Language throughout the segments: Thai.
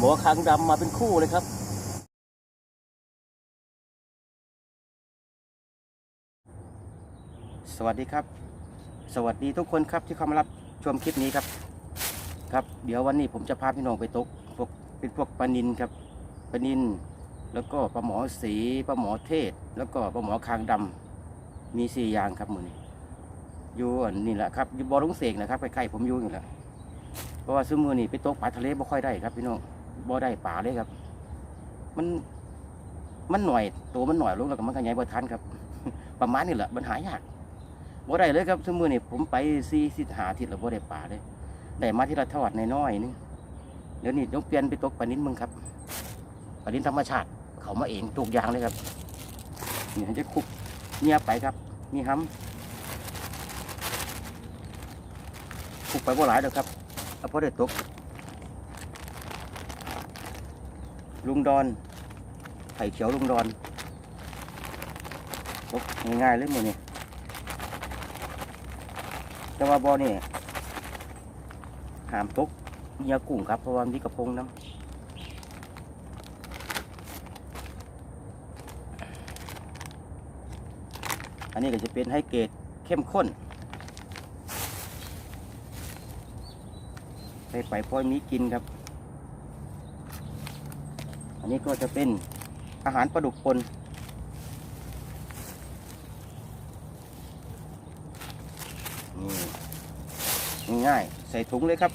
หมอคางดำมาเป็นคู่เลยครับ สวัสดีครับ สวัสดีทุกคนครับที่เข้ามารับชมคลิปนี้ครับ ครับ เดี๋ยววันนี้ผมจะพาพี่น้องไปตกพวกเป็นพวกปลานินครับปลานิน แล้วก็ปลาหมอสีปลาหมอเทศ แล้วก็ปลาหมอคางดำมีสี่อย่างครับมือนี้อยู่นี่แหละครับอยู่บ่อลุงเสกนะครับใกล้ๆผมอยู่นี่แหละเพราะว่าซื้อมือนี่ไปตกปลาทะเลบ่ค่อยได้ครับพี่น้อง บ่ได้ปลาเลยครับ มัน มันหน่อยตัวมันหน่อยลงแล้วก็มันขยายบ่ทันครับ ประมาณนี้แหละมันหายากบ่ได้เลยครับซื้อมือนี่ผมไปซีสิหาทิศแล้วบ่ได้ปลาเลยได้มาที่ละทอดน้อยๆนึงเดี๋ยวนี้ต้องเปลี่ยนไปตกปลานินมึงครับปลานินธรรมชาติ เขามาเองทุกยางเลยครับเนี่จะคุกเงียบไปครับนี่ห้ำคุกไปบ่หลายแล้วครับเอาพอได้ตก ลุงดอนไผ่เขียวลุงดอนตกง่ายๆเลยหมือนี่แต่ว่าบ่อนี่หามตกเงียกุ้งครับเพราะว่ามีกระพงน้ำอันนี้ก็จะเป็นให้เกรดเข้มข้นใส่ไปพอยมีกินครับ นนี้ก็จะเป็นอาหารปลาดุกปนนี่ง่ายๆใส่ถุงเลยครับ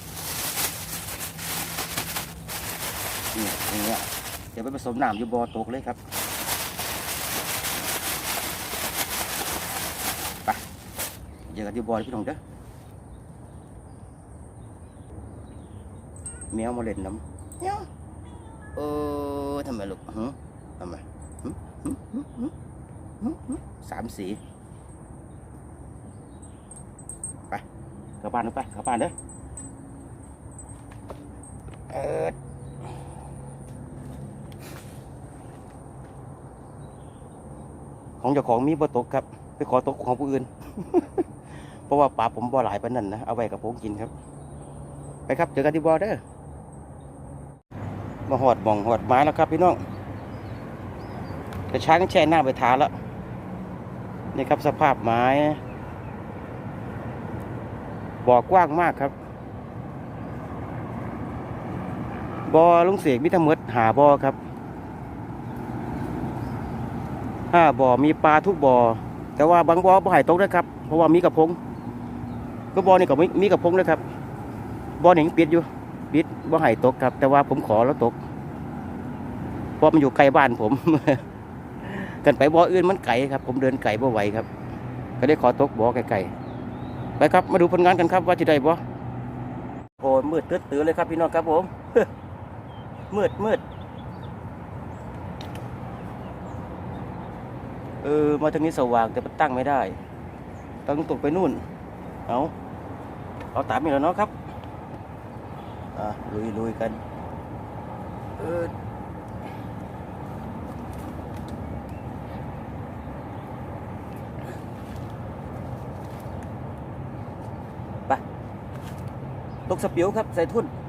นี่อย่างเงี้ยเดี๋ยวไปผสมน้ำอยู่บอตกเลยครับเจอกันที่บอลพี่น้องเด้อแมวมาเล่นน้ำ เนาเออทำไมลูกหึทำไมสามสีไปเข้าบ้านไปเข้าบ้านเด้อเออของเจ้าของมีบ่ตกครับ ไปขอตกของผู้อื่น เพราะว่าปลาผมบ่หลายปานนั้นนะ เอาไว้กับผมกินครับ ไปครับ เจอกันที่บ่อเด้อ มาหอดบ่องหอดไม้แล้วครับพี่น้องแต่ช้างแช่หน้าไปทาแล้วนี่ครับสภาพไม้บ่อกว้างมากครับบ่อลุงเสกมิทมดหาบ่อครับห้าบ่อมีปลาทุกบ่อแต่ว่าบางบ่อบ่ใหายตกนะครับ เพราะว่ามีกระพงก็บ่อนี่ก็มีมีกระพงเลยครับบ่อนี่ยังปิดอยู่ ปิดบ่ใหายตกครับ แต่ว่าผมขอแล้วตกเพราะมันอยู่ไกลบ้านผม กันไปบ่ออื่นมันไกลครับ ผมเดินไกลบ่ไหวครับ ก็ได้ขอตกบ่อไกลๆไปครับ มาดูผลงานกันครับ ว่าจะได้บ่โอ้มืดตื้อเลยครับพี่น้องครับผมมืดมืดเออมาทางนี้สว่างแต่มันตั้งไม่ได้ ต้องตกไปนู่นเอาเอาตามนี่แล้วเนาะครับ อะลุยลุยกันเออไปตกสเปียวครับ ใส่ทุ่น เ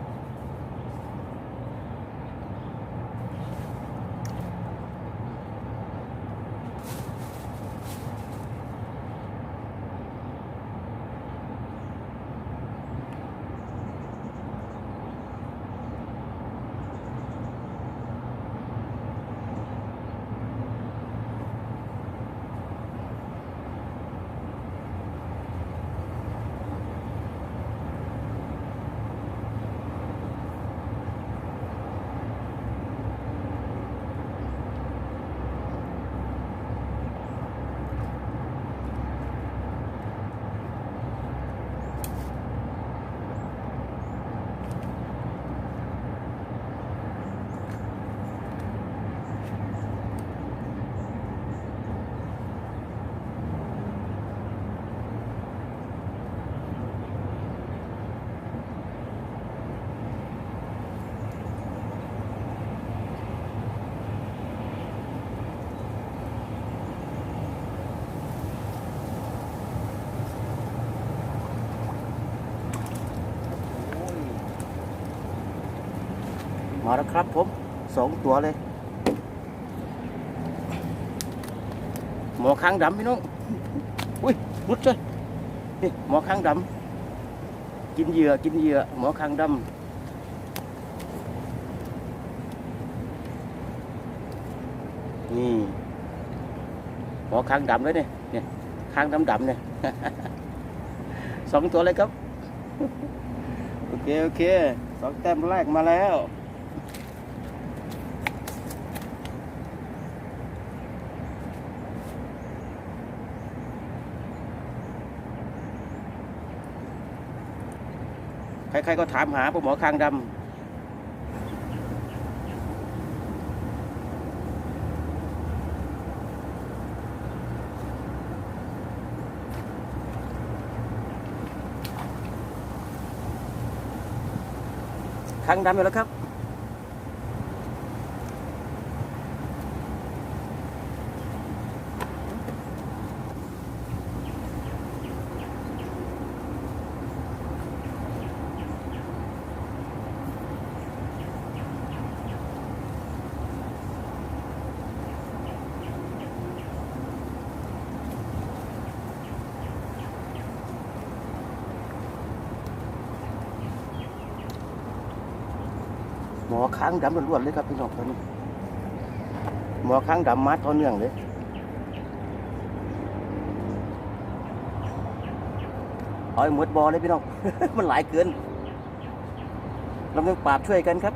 มาแล้วครับผมสองตัวเลย หมอค้างดำพี่น้อง อุ้ยรุดเลยนี่หมอค้างดำกินเหยื่อกินเหยื่อหมอค้างดำนี่หมอค้างดำเลยเนี่ยเนี่ยค้างดำดำเนี่ยสองตัวเลยครับ โอเค โอเคสองแต้มแรกมาแล้ว ใครๆก็ถามหาพวกหมอคางดำคางดำอยู่แล้วครับ มอค้างดำล้วนๆเลยครับพี่น้องตอนนี้ หมอค้างดำมาต่อเนื่องเลยเอาหมดบอเลยพี่น้อง มันหลายเกินเราต้องปราบช่วยกันครับ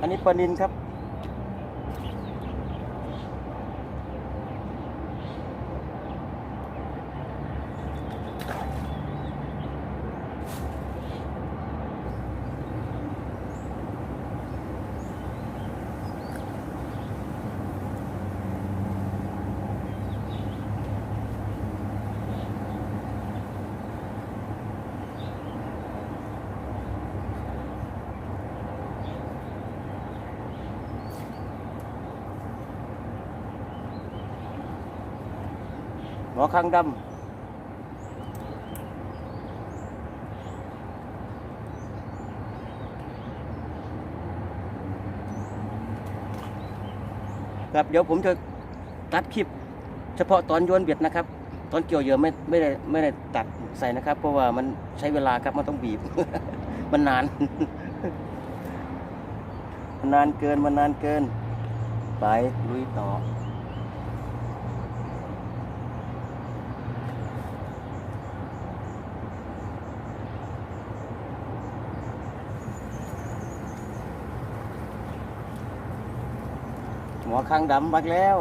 อันนี้ปลานินครับ มอค้างดำครับเดี๋ยวผมจะตัดคลิป เฉพาะตอนโยนเบ็ดนะครับ ตอนเกี่ยวเยื่อไม่ไม่ได้ไม่ได้ตัดใส่นะครับ เพราะว่ามันใช้เวลาครับมันต้องบีบ มันนาน มันนานเกินมันนานเกิน ไปลุยต่อ คางดำบักแล้ว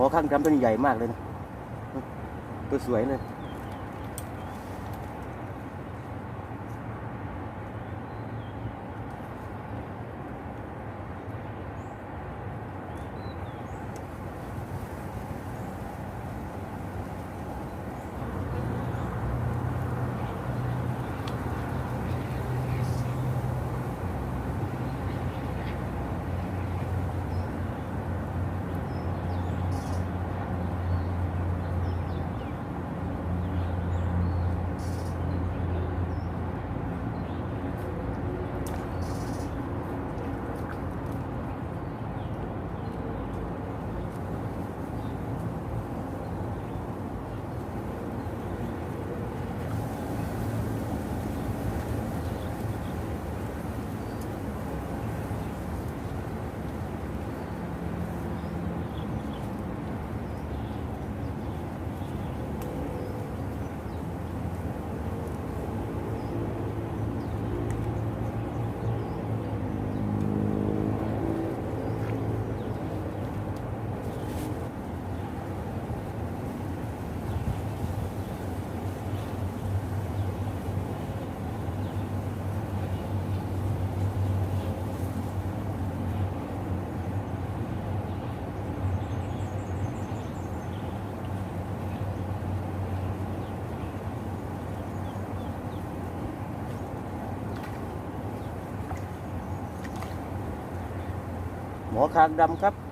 หมอข้างดำตัวนี้ใหญ่มากเลยนะตัวสวยเลย อคางดำครับ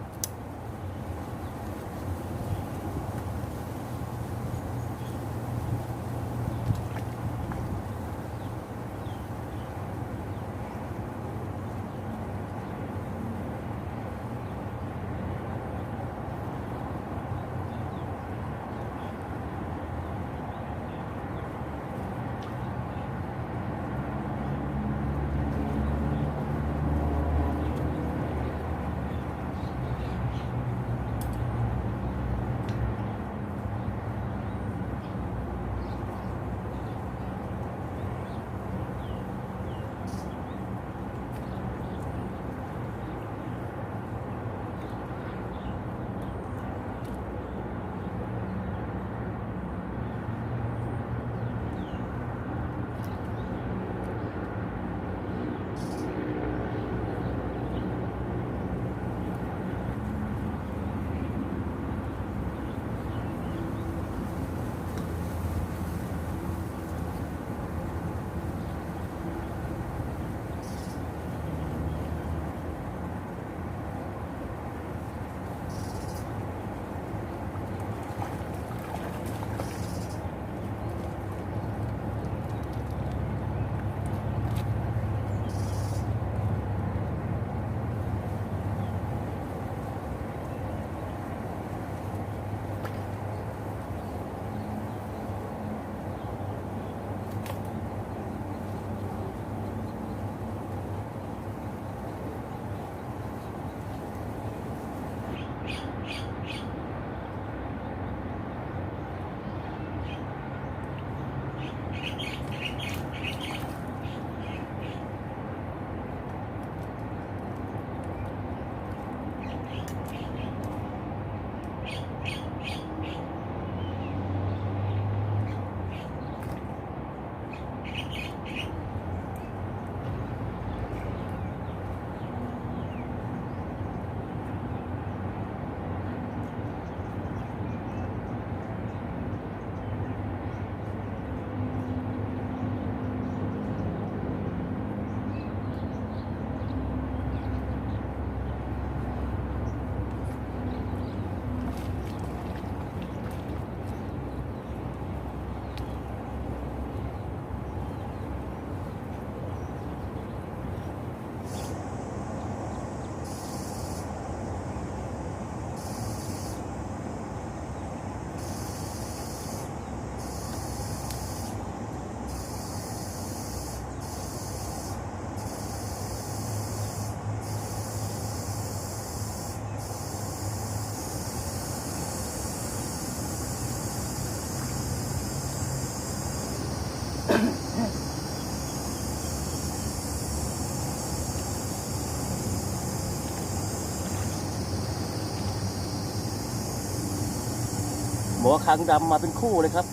อคางดำมาเป็นคู่เลยครับ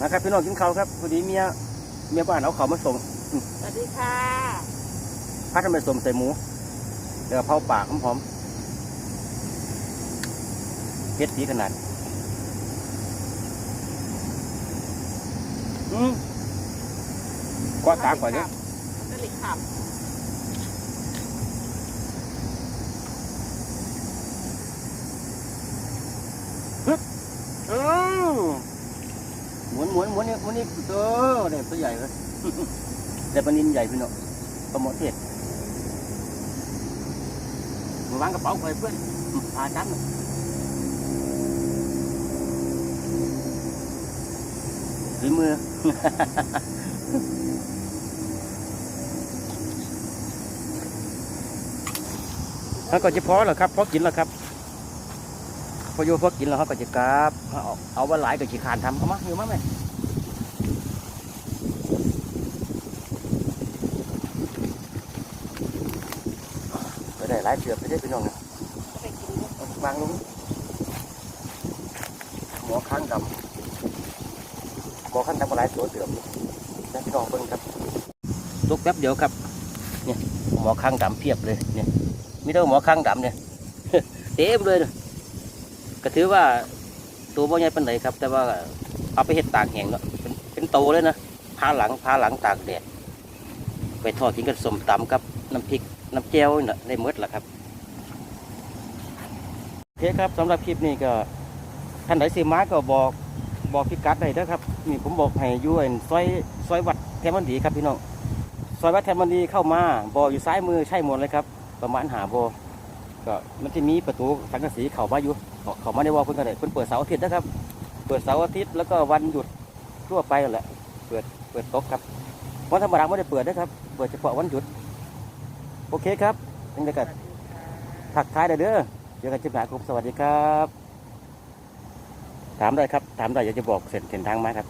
นะครับพี่น้องกินข้าวครับพอดีเมียเมียบ้านเอาข้าวมาส่งสวัสดีค่ะพัดทำไมสมใส่หมูเดี๋ยวเผาปากหอมๆเผ็ดดีขนาดอืมกว่าตากว่าเนี่ยมันก็เลยขับ อืมหมุนหมุ นหมุนเนี่ยหมุนนี่เอเนี่ยตัวใหญ่เลยแต่ปลานินใหญ่พี่น้องปลาหมอเทศมาวางกระเป๋าไปเพื่อนพาจันฝีมือแล้วก็จะพอแล้วครับพอกินแล้วครับพอโยพอกินแล้วเขาก็จะกราบเอาเอาไว้หลายก็ขี้ขานทำเอามาอยู่มาไหม ไปได้หลายเสือบไปได้พี่น้องนะก็ไปกินด้วยเอาวางลงหมอข้างดำหมอข้างดำก็หลายตัวเสือบนี่นะพี่น้องเพิ่งครับตกแป๊บเดียวครับ เนี่ยหมอข้างดำเพียบเลยเนี่ยมีแต่หมอข้างดำเนี่ยเต็มเลยนะก็ถือว่าตัวบ่ใหญ่ปานไหนครับ แต่ว่าเอาไปเห็ดตากแห้งเนาะเป็นเป็นโตเลยนะพาหลังพาหลังตากแดดไปทอดกินกับสมตำกับน้ำพริก น้ำแจ่วนี่นะได้หมดละครับโอเคครับสำหรับคลิปนี้ก็ท่านใดสิมาก็บอกบอกพิกัดได้นะครับนี่ผมบอกให้ยู่อันซอยซอยวัดแทมันดีครับพี่น้องซอยวัดแทมันดีเข้ามาบออยู่ซ้ายมือใช่หมดเลยครับ ประมาณหาบอก็มันจะมีประตูสังกะสีเข้ามาอยู่เขาเข้ามาในวอลเพิ่นก็ได้เพิ่นเปิดเสาร์อาทิตย์นะครับ เปิดเสาร์อาทิตย์แล้วก็วันหยุดทั่วไปกันแหละเปิดเปิดโต๊ะครับวันธรรมดาไม่ได้เปิดนะครับ เปิดเฉพาะวันหยุด โอเคครับยังไงกันถักท้ายเด้เด้อเจอกันจิบหนาครับสวัสดีครับ ถามได้ครับ ถามได้อยากจะบอกเส้นเส้นทางไหมครับ